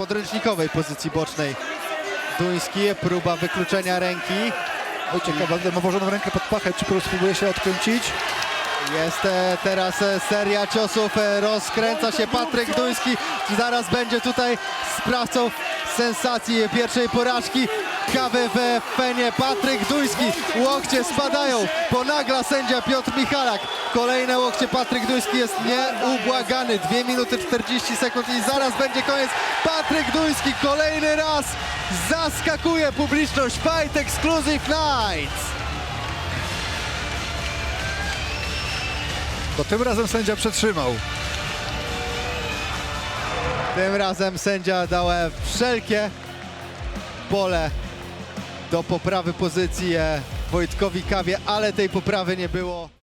podręcznikowej pozycji bocznej. Duński, próba wykluczenia ręki. Oj, ciekawe, ma włożoną rękę pod pachę, czy spróbuje się odkręcić? Jest e, teraz e, seria ciosów, e, rozkręca się Patryk Duński, zaraz będzie tutaj sprawcą sensacji pierwszej porażki. Kawy w fenie Patryk Duński, łokcie spadają, ponagla sędzia Piotr Michalak. Kolejne łokcie Patryk Duński jest nieubłagany, 2 minuty 40 sekund i zaraz będzie koniec. Patryk Duński kolejny raz zaskakuje publiczność Fight Exclusive Nights. To tym razem sędzia przetrzymał. Tym razem sędzia dał wszelkie pole do poprawy pozycji e, Wojtkowi Kawie, ale tej poprawy nie było.